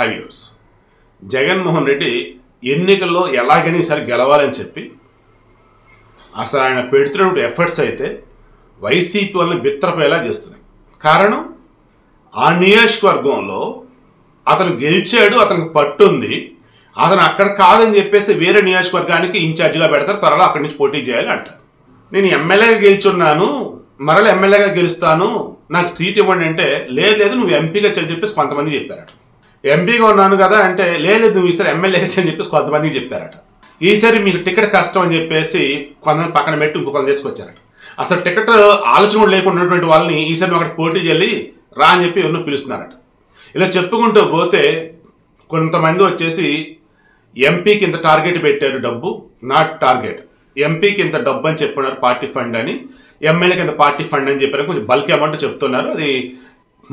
హైవ్యూర్స్ జగన్మోహన్ రెడ్డి ఎన్నికల్లో ఎలాగైనా ఈసారి గెలవాలని చెప్పి అసలు ఆయన పెడుతున్నటువంటి ఎఫర్ట్స్ అయితే వైసీపీ వాళ్ళని బిత్తరపోయేలా చేస్తున్నాయి. కారణం ఆ నియోజకవర్గంలో అతను గెలిచాడు అతనికి పట్టుంది అతను అక్కడ కాదని చెప్పేసి వేరే నియోజకవర్గానికి ఇన్ఛార్జిగా పెడతారు త్వరలో అక్కడి నుంచి పోటీ చేయాలి అంటారు. నేను ఎమ్మెల్యేగా గెలుచున్నాను మరల ఎమ్మెల్యేగా గెలుస్తాను నాకు సీట్ ఇవ్వండి అంటే లేదు లేదు నువ్వు ఎంపీగా చెప్పేసి కొంతమంది చెప్పారట. ఎంపీగా ఉన్నాను కదా అంటే లేదు నువ్వు ఈసారి ఎమ్మెల్యే అని చెప్పేసి కొంతమందికి చెప్పారట. ఈసారి మీకు టికెట్ కష్టం అని చెప్పేసి కొంతమంది పక్కన పెట్టి ఇంకొకరు తీసుకొచ్చారట. అసలు టికెట్ ఆలోచన కూడా లేకుండా ఉన్నటువంటి వాళ్ళని ఈసారి అక్కడ పోటీ చెల్లి రా అని చెప్పి ఎవరినో పిలుస్తున్నారట. ఇలా చెప్పుకుంటూ పోతే కొంతమంది వచ్చేసి ఎంపీకి ఇంత టార్గెట్ పెట్టారు డబ్బు నాట్ టార్గెట్. ఎంపీకి ఇంత డబ్బు అని చెప్పున్నారు పార్టీ ఫండ్ అని ఎమ్మెల్యేకి ఇంత పార్టీ ఫండ్ అని చెప్పారు కొంచెం బల్క్ అమౌంట్ చెప్తున్నారు. అది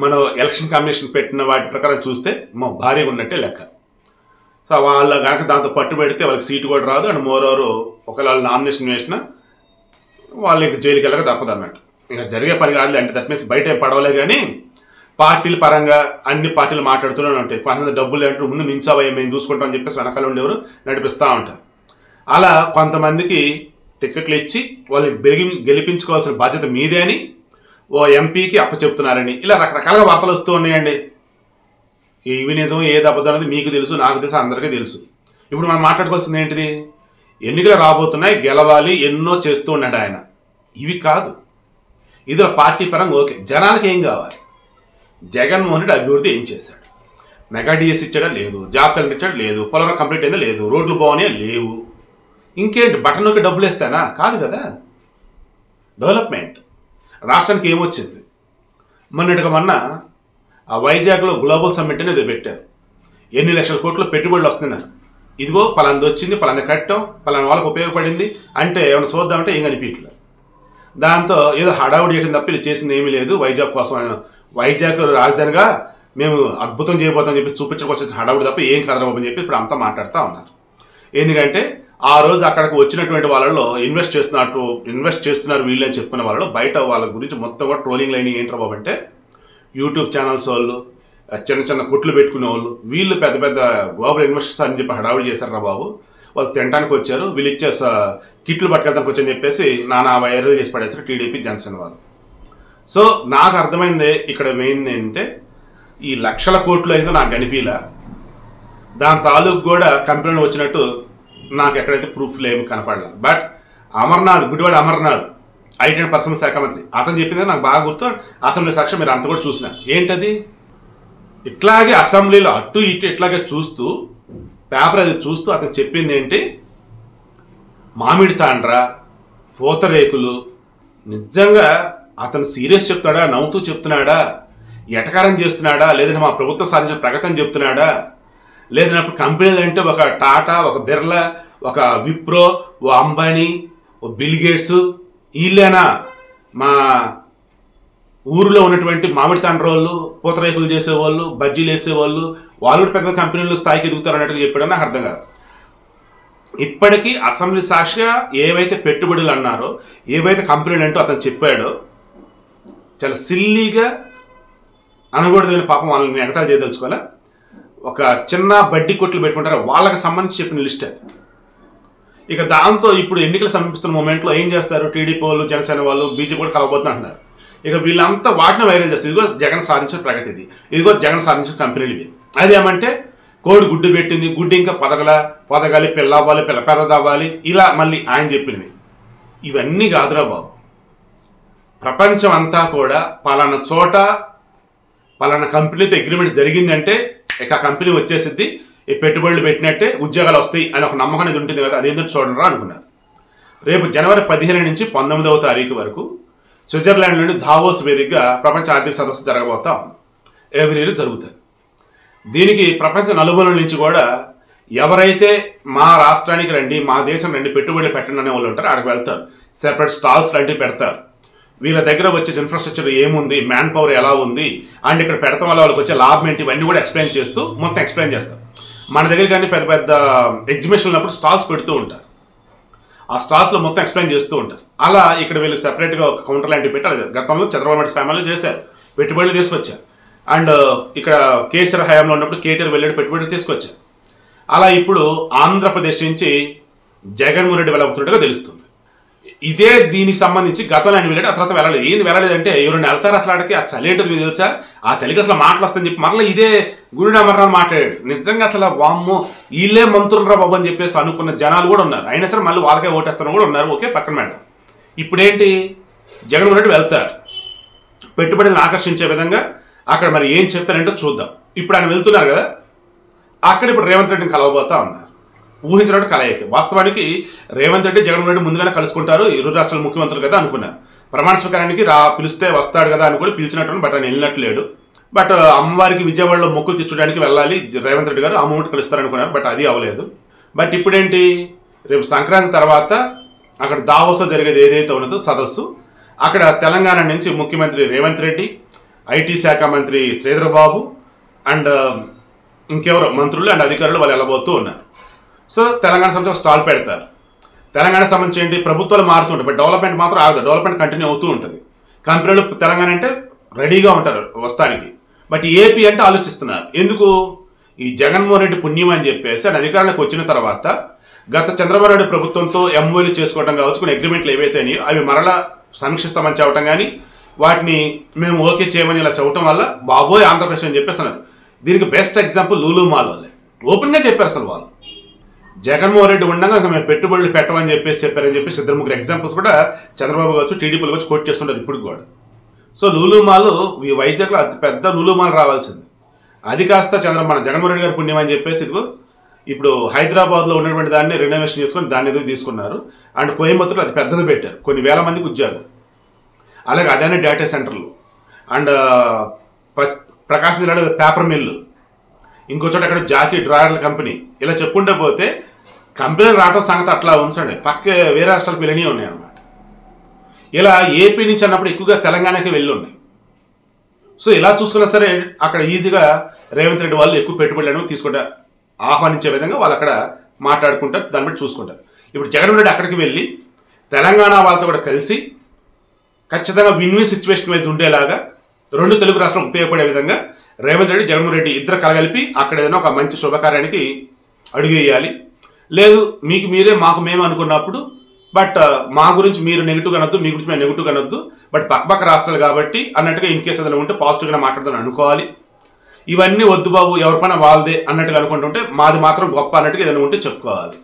మనం ఎలక్షన్ కమిషన్ పెట్టిన వాటి ప్రకారం చూస్తే మా భారీగా ఉన్నట్టే లెక్క. సో వాళ్ళ కనుక దాంతో పట్టు పెడితే వాళ్ళకి సీటు కూడా రాదు అండ్ మోర్ ఒకవేళ వాళ్ళు నామినేషన్ వేసినా వాళ్ళు ఇంక జైలుకి వెళ్ళక తప్పదు అన్నట్టు. ఇంకా జరిగే పని కాదు అంటే దట్ మీన్స్ బయట పడవలే కానీ పార్టీల పరంగా అన్ని పార్టీలు మాట్లాడుతూనే ఉంటాయి. కొంతమంది డబ్బులు ఏంటంటే ముందు నించావయ్య మేము చూసుకుంటాం అని చెప్పేసి వెనకాల ఉండేవారు నడిపిస్తూ ఉంటారు. అలా కొంతమందికి టికెట్లు ఇచ్చి వాళ్ళని బెరిగి గెలిపించుకోవాల్సిన బాధ్యత మీదే అని ఓ ఎంపీకి అప్పచెప్తున్నారని ఇలా రకరకాలుగా వార్తలు వస్తూ ఉన్నాయండి. ఏవి నిజం ఏది అబద్ధం అనేది మీకు తెలుసు నాకు తెలుసు అందరికీ తెలుసు. ఇప్పుడు మనం మాట్లాడుకోవాల్సింది ఏంటిది? ఎన్నికలు రాబోతున్నాయి గెలవాలి ఎన్నో చేస్తూ ఉన్నాడు ఆయన. ఇవి కాదు. ఇది పార్టీ పరంగా ఓకే జనానికి ఏం కావాలి? జగన్మోహన్ రెడ్డి అభివృద్ధి ఏం చేశాడు? మెగా డిఎస్ ఇచ్చాడా? లేదు. జాబ్ కలిపి ఇచ్చాడు లేదు. పొలం కంప్లీట్ అయిందా? లేదు. రోడ్లు బాగున్నాయా? లేవు. ఇంకేంటి? బటన్ నొక్కి డబ్బులు ఇస్తానా కాదు కదా. డెవలప్మెంట్. రాష్ట్రానికి ఏమొచ్చింది? మొన్నటిగా మొన్న ఆ వైజాగ్లో గ్లోబల్ సమ్మిట్ అనేది పెట్టారు. ఎన్ని లక్షల కోట్లు పెట్టుబడులు వస్తున్నారు ఇదిగో పలాంది వచ్చింది పలాంది కట్టడం పలానా వాళ్ళకి ఉపయోగపడింది అంటే ఏమైనా చూద్దామంటే ఏం కనిపించట్లేదు. దాంతో ఏదో హడావుడి చేయడం తప్ప ఇది చేసింది ఏమీ లేదు. వైజాగ్ కోసం వైజాగ్ రాజధానిగా మేము అద్భుతం చేయబోతామని చెప్పి చూపించకొచ్చిన హడావుడి తప్ప ఏం కదలబోమని చెప్పి ఇప్పుడు అంతా మాట్లాడుతూ ఉన్నారు. ఎందుకంటే ఆ రోజు అక్కడికి వచ్చినటువంటి వాళ్ళలో ఇన్వెస్ట్ చేస్తున్నట్టు ఇన్వెస్ట్ చేస్తున్నారు వీళ్ళు అని చెప్పుకున్న వాళ్ళలో బయట వాళ్ళ గురించి మొత్తం కూడా ట్రోలింగ్ లైన్ ఏంట్రా బాబు అంటే యూట్యూబ్ ఛానల్స్ వాళ్ళు చిన్న చిన్న కుట్లు పెట్టుకునే వాళ్ళు వీళ్ళు పెద్ద పెద్ద గ్లోబల్ ఇన్వెస్టర్స్ అని చెప్పి హడావుడి చేశారా బాబు. వాళ్ళు తినడానికి వచ్చారు వీళ్ళు ఇచ్చే కిట్లు పట్టుకెళ్తానికి వచ్చని చెప్పేసి నానా వైరల్ చేసి పడేసారు టీడీపీ జనసేన వాళ్ళు. సో నాకు అర్థమైంది ఇక్కడ మెయిన్ ఏంటంటే ఈ లక్షల కోట్లు అయితే నాకు కనిపించలే దాని తాలూకు కూడా కంపెనీలో వచ్చినట్టు నాకు ఎక్కడైతే ప్రూఫ్లు ఏమి కనపడలే. బట్ అమర్నాథ్ గుడివాడు అమర్నాథ్ ఐటీ పరిశ్రమ శాఖ మంత్రి అతను చెప్పింది నాకు బాగా గుర్తు. అసెంబ్లీ సాక్ష్యం మీరు అంత కూడా చూసిన. ఏంటది? ఇట్లాగే అసెంబ్లీలో అటు ఇటు ఇట్లాగే చూస్తూ పేపర్ అది చూస్తూ అతను చెప్పింది ఏంటి? మామిడి తాండ్ర పూతరేకులు నిజంగా అతను సీరియస్ చెప్తాడా నవ్వుతూ చెప్తున్నాడా? ఎటకారం చేస్తున్నాడా? లేదంటే మా ప్రభుత్వం సాధించిన ప్రగతిని చెప్తున్నాడా? లేదన్నప్పుడు కంపెనీలు అంటే ఒక టాటా ఒక బిర్లా ఒక విప్రో ఓ అంబానీ ఓ బిల్ గేట్స్ వీళ్ళేనా మా ఊరిలో ఉన్నటువంటి మామిడి తండ్రోళ్ళు పూతరేకులు చేసేవాళ్ళు బజ్జీలు వేసేవాళ్ళు వాళ్ళు కూడా పెద్ద కంపెనీలు స్థాయికి ఎదుగుతారు అన్నట్టుగా చెప్పాడని నాకు అర్థం కాదు. ఇప్పటికీ అసెంబ్లీ సాక్షిగా ఏవైతే పెట్టుబడులు అన్నారో ఏవైతే కంపెనీలు అంటూ అతను చెప్పాడో చాలా సిల్లీగా అనకూడదు పాపం వాళ్ళని ఎగతాలు చేయదలుచుకోవాలా? ఒక చిన్న బడ్డీ కొట్లు పెట్టుకుంటారు. వాళ్ళకి సంబంధించి చెప్పిన లిస్ట్ అది. ఇక దాంతో ఇప్పుడు ఎన్నికలు సమీపిస్తున్న మూమెంట్లో ఏం చేస్తారు? టీడీపీ వాళ్ళు జనసేన వాళ్ళు బీజేపీ కూడా కలవబోతున్నా అంటున్నారు ఇక వీళ్ళంతా వాటిని వైరల్ చేస్తారు. ఇదిగో జగన్ సాధించిన ప్రగతి ఇది. ఇదిగో జగన్ సాధించిన కంపెనీలు ఇవి. అదేమంటే కోడి గుడ్డు పెట్టింది. గుడ్డు ఇంకా పదగల పొదగాలి పిల్ల అవ్వాలి పిల్ల పెద్దదవ్వాలి. ఇలా మళ్ళీ ఆయన చెప్పినవి. ఇవన్నీ కాదురా బాబు. ప్రపంచం అంతా కూడా పలానా చోట పలానా కంపెనీతో అగ్రిమెంట్ జరిగిందంటే ఇక కంపెనీ వచ్చేసిద్ది ఈ పెట్టుబడులు పెట్టినట్టే ఉద్యోగాలు వస్తాయి అని ఒక నమ్మకం అనేది ఉంటుంది కదా అదేంటో చూడరా అనుకున్నారు. రేపు జనవరి పదిహేను నుంచి పంతొమ్మిదవ తారీఖు వరకు స్విట్జర్లాండ్ నుండి ధావోస్ వేదికగా ప్రపంచ ఆర్థిక సదస్సు జరగబోతా ఉంది. ఎవ్రీ ఇయర్ జరుగుతుంది దీనికి ప్రపంచ నలుమూలల నుంచి కూడా ఎవరైతే మా రాష్ట్రానికి రండి మా దేశం రండి పెట్టుబడులు పెట్టండి అనే వాళ్ళు ఉంటారు అక్కడికి వెళ్తారు. సెపరేట్ స్టాల్స్ లాంటివి పెడతారు. వీళ్ళ దగ్గర వచ్చే ఇన్ఫ్రాస్ట్రక్చర్ ఏముంది? మ్యాన్ పవర్ ఎలా ఉంది? అండ్ ఇక్కడ పెడతాం వల్ల వాళ్ళకి వచ్చే లాభం ఏంటి? ఇవన్నీ కూడా ఎక్స్ప్లెయిన్ చేస్తూ మొత్తం ఎక్స్ప్లెయిన్ చేస్తారు. మన దగ్గర కానీ పెద్ద పెద్ద ఎగ్జిబిషన్ ఉన్నప్పుడు స్టాల్స్ పెడుతూ ఉంటారు. ఆ స్టాల్స్లో మొత్తం ఎక్స్ప్లెయిన్ చేస్తూ ఉంటారు. అలా ఇక్కడ వీళ్ళు సెపరేట్గా ఒక కౌంటర్ లాంటివి పెట్టారు గతంలో చంద్రబాబు నాయుడు ఫ్యామిలీలో చేశారు. పెట్టుబడులు తీసుకొచ్చారు. అండ్ uh, ఇక్కడ కేసీఆర్ హయాంలో ఉన్నప్పుడు కేటీఆర్ వెళ్ళాడు పెట్టుబడులు తీసుకొచ్చారు. అలా ఇప్పుడు ఆంధ్రప్రదేశ్ నుంచి జగన్మోహన్ రెడ్డి వెళ్ళబోతున్నట్టుగా తెలుస్తుంది. ఇదే దీనికి సంబంధించి గతంలో ఆయన వెళ్ళాడు ఆ తర్వాత వెళ్ళలేదు. ఏంది వెళ్ళలేదంటే ఎవరైనా వెళ్తారు అసలు ఆడికి? ఆ చలి ఏంటో మీకు తెలుసా? ఆ చలికి అసలు మాటలు వస్తాయని చెప్పి మరలా ఇదే గురుడు అమర్నాథ్ మాట్లాడాడు. నిజంగా అసలు వామ్మో వీళ్ళే మంత్రులు రా బాబు అని చెప్పేసి అనుకున్న జనాలు కూడా ఉన్నారు. అయినా సరే మళ్ళీ వాళ్ళకే ఓటేస్తాను కూడా ఉన్నారు. ఓకే పక్కన పెడతాం ఇప్పుడేంటి? జగన్మోహన్ రెడ్డి వెళ్తారు. పెట్టుబడులను ఆకర్షించే విధంగా అక్కడ మరి ఏం చెప్తారంటో చూద్దాం. ఇప్పుడు ఆయన వెళ్తున్నారు కదా అక్కడ ఇప్పుడు రేవంత్ రెడ్డిని కలవబోతా ఉన్నారు. ఊహించడానికి కలయిక. వాస్తవానికి రేవంత్ రెడ్డి జగన్మోహన్ రెడ్డి ముందుగానే కలుసుకుంటారు. ఇరు రాష్ట్రాల ముఖ్యమంత్రులు కదా అనుకున్నారు ప్రమాణ స్వీకారానికి రా పిలిస్తే వస్తాడు కదా అనుకుని పిలిచినట్టు బట్ ఆయన వెళ్ళినట్టు లేడు. బట్ అమ్మవారికి విజయవాడలో మొక్కులు తెచ్చుకోవడానికి వెళ్ళాలి. రేవంత్ రెడ్డి గారు అమ్మఒంటి కలుస్తారనుకున్నారు. కలుస్తారు బట్ అది అవ్వలేదు. బట్ ఇప్పుడేంటి? రేపు సంక్రాంతి తర్వాత అక్కడ దావోసో జరిగేది ఏదైతే ఉన్నదో సదస్సు అక్కడ తెలంగాణ నుంచి ముఖ్యమంత్రి రేవంత్ రెడ్డి ఐటీ శాఖ మంత్రి శ్రీధర్ బాబు అండ్ ఇంకెవరో మంత్రులు అండ్ అధికారులు వాళ్ళు వెళ్ళబోతూ ఉన్నారు. సో తెలంగాణ సంబంధించి ఒక స్టాల్ పెడతారు. తెలంగాణ సంబంధించి ఏంటి? ప్రభుత్వాలు మారుతుంటాయి బట్ డెవలప్మెంట్ మాత్రం ఆగదు. డెవలప్మెంట్ కంటిన్యూ అవుతూ ఉంటుంది. కంపెనీలు తెలంగాణ అంటే రెడీగా ఉంటారు వస్తానికి. బట్ ఏపీ అంటే ఆలోచిస్తున్నారు. ఎందుకు? ఈ జగన్మోహన్ రెడ్డి పుణ్యం అని చెప్పేసి ఆయన అధికారంలోకి వచ్చిన తర్వాత గత చంద్రబాబు నాయుడు ప్రభుత్వంతో ఎంఓలు చేసుకోవడం కావచ్చు కొన్ని అగ్రిమెంట్లు ఏవైతే అయినాయో అవి మరలా సమీక్షిస్తామని చెప్పడం కానీ వాటిని మేము ఓకే చేయమని ఇలా చెప్పడం వల్ల బాబోయ్ ఆంధ్రప్రదేశ్ అని చెప్పేస్తున్నారు దీనికి బెస్ట్ ఎగ్జాంపుల్ లూలు మాల్ వాళ్ళే. ఓపెన్గా చెప్పారు అసలు వాళ్ళు. జగన్మోహన్ రెడ్డి ఉండగా ఇంకా మేము పెట్టుబడులు పెట్టమని చెప్పేసి చెప్పారని చెప్పేసి ఇద్దరు ముగ్గురు ఎగ్జాంపుల్స్ కూడా చంద్రబాబు కావచ్చు టీడీపీలు కావచ్చు కోట్ చేస్తుంటారు ఇప్పుడు కూడా. సో లూలుమాలు ఈ వైజాగ్లో అతి పెద్ద లూలుమాలు రావాల్సింది. అది కాస్త చంద్ర మన జగన్మోహన్ రెడ్డి గారి పుణ్యం అని చెప్పేసి ఇదిగో ఇప్పుడు హైదరాబాద్లో ఉన్నటువంటి దాన్ని రెనోవేషన్ చేసుకొని దాన్ని ఎదుగు తీసుకున్నారు? అండ్ కోయంబత్తూరులో అది పెద్దది పెట్టారు. కొన్ని వేల మందికి ఉద్యోగం. అలాగే అదానే డేటా సెంటర్లు అండ్ ప్ర- ప్రకాశం జిల్లాలో పేపర్ మిల్లు ఇంకో చోట అక్కడ జాకీ డ్రాయర్ల కంపెనీ. ఇలా చెప్పుకుంటే పోతే కంపెనీలు రావడం సంగతి అట్లా ఉంచండి. పక్క వేరే రాష్ట్రాలకు వెళ్ళినవి ఉన్నాయి అన్నమాట. ఇలా ఏపీ నుంచి అన్నప్పుడు ఎక్కువగా తెలంగాణకి వెళ్ళి ఉన్నాయి సో ఇలా చూసుకున్నా సరే అక్కడ ఈజీగా రేవంత్ రెడ్డి వాళ్ళు ఎక్కువ పెట్టుబడులు అనేవి తీసుకుంటా ఆహ్వానించే విధంగా వాళ్ళు అక్కడ మాట్లాడుకుంటారు దాన్ని బట్టి చూసుకుంటారు ఇప్పుడు జగన్మోహన్ రెడ్డి అక్కడికి వెళ్ళి తెలంగాణ వాళ్ళతో కూడా కలిసి ఖచ్చితంగా విన్ విన్ సిచ్యువేషన్ మీద ఉండేలాగా రెండు తెలుగు రాష్ట్రం ఉపయోగపడే విధంగా రేవంత్ రెడ్డి జగన్మోహన్ రెడ్డి ఇద్దరు కలగలిపి అక్కడ ఏదైనా ఒక మంచి శుభకార్యానికి అడుగు వేయాలి. లేదు మీకు మీరే మాకు మేము అనుకున్నప్పుడు బట్ uh, మా గురించి మీరు నెగిటివ్ అనొద్దు మీ గురించి మేము నెగిటివ్ అనొద్దు బట్ పక్కపక్క రాష్ట్రాలు కాబట్టి అన్నట్టుగా ఇన్ కేసు ఏదైనా ఉంటే పాజిటివ్గా మాట్లాడదాం అనుకోవాలి. ఇవన్నీ వద్దు బాబు ఎవరి పైన వాళ్ళదే అన్నట్టుగా అనుకుంటుంటే మాది మాత్రం గొప్ప అన్నట్టుగా ఏదైనా ఉంటే చెప్పుకోవాలి.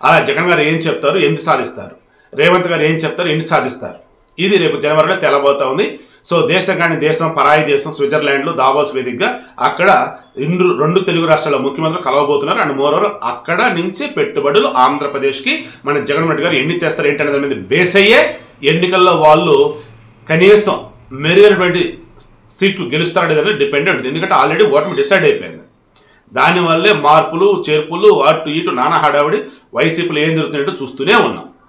అలా జగన్ గారు ఏం చెప్తారు ఎందుకు సాధిస్తారు? రేవంత్ గారు ఏం చెప్తారు ఎందుకు సాధిస్తారు? ఇది రేపు జనవరిలో తెలబోతా ఉంది. సో దేశం కానీ దేశం పరాయి దేశం స్విట్జర్లాండ్లో దావోస్ వేదికగా అక్కడ రెండు రెండు తెలుగు రాష్ట్రాల ముఖ్యమంత్రులు కలవబోతున్నారు. అండ్ మోరోవర్ అక్కడ నుంచి పెట్టుబడులు ఆంధ్రప్రదేశ్కి మన జగన్మోహన్ రెడ్డి గారు ఎన్ని తెస్తారు ఏంటనే అనేది మీద బేస్ అయ్యే ఎన్నికల్లో వాళ్ళు కనీసం మెరుగైనటువంటి సీట్లు గెలుస్తారనేది డిపెండ్ ఉంటుంది. ఎందుకంటే ఆల్రెడీ ఓటమి డిసైడ్ అయిపోయింది. దానివల్లే మార్పులు చేర్పులు అటు ఇటు నానా హడావిడి వైసీపీలో ఏం జరుగుతున్నట్టు చూస్తూనే ఉన్నాం.